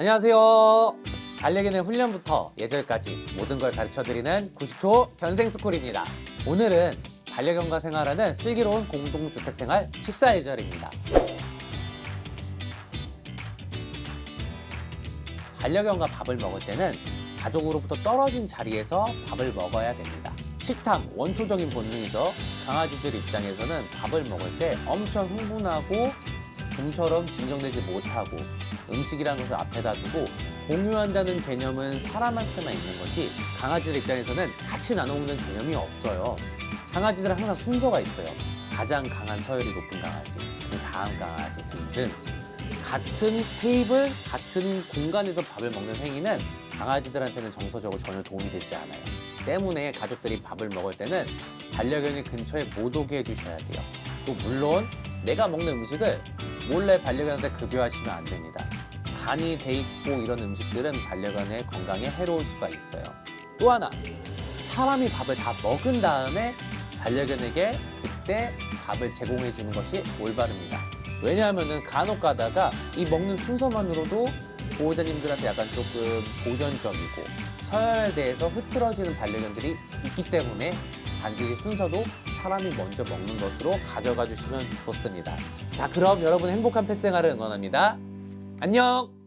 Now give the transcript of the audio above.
안녕하세요. 반려견의 훈련부터 예절까지 모든 걸 가르쳐드리는 90초 견생스쿨입니다. 오늘은 반려견과 생활하는 슬기로운 공동주택 생활 식사 예절입니다. 반려견과 밥을 먹을 때는 가족으로부터 떨어진 자리에서 밥을 먹어야 됩니다. 식탐, 원초적인 본능이죠. 강아지들 입장에서는 밥을 먹을 때 엄청 흥분하고 좀처럼 진정되지 못하고 음식이라는 것을 앞에다 두고 공유한다는 개념은 사람한테만 있는 거지 강아지들 입장에서는 같이 나눠 먹는 개념이 없어요. 강아지들은 항상 순서가 있어요. 가장 강한 서열이 높은 강아지, 그 다음 강아지 등등. 같은 테이블, 같은 공간에서 밥을 먹는 행위는 강아지들한테는 정서적으로 전혀 도움이 되지 않아요. 때문에 가족들이 밥을 먹을 때는 반려견이 근처에 못 오게 해주셔야 돼요. 또 물론 내가 먹는 음식을 몰래 반려견한테 급여하시면 안 됩니다. 간이 돼 있고 이런 음식들은 반려견의 건강에 해로울 수가 있어요. 또 하나, 사람이 밥을 다 먹은 다음에 반려견에게 그때 밥을 제공해 주는 것이 올바릅니다. 왜냐하면은 간혹 가다가 이 먹는 순서만으로도 보호자님들한테 약간 조금 보전적이고 서열에 대해서 흐트러지는 반려견들이 있기 때문에 반드시 순서도 사람이 먼저 먹는 것으로 가져가 주시면 좋습니다. 자, 그럼 여러분 행복한 펫 생활을 응원합니다. 안녕!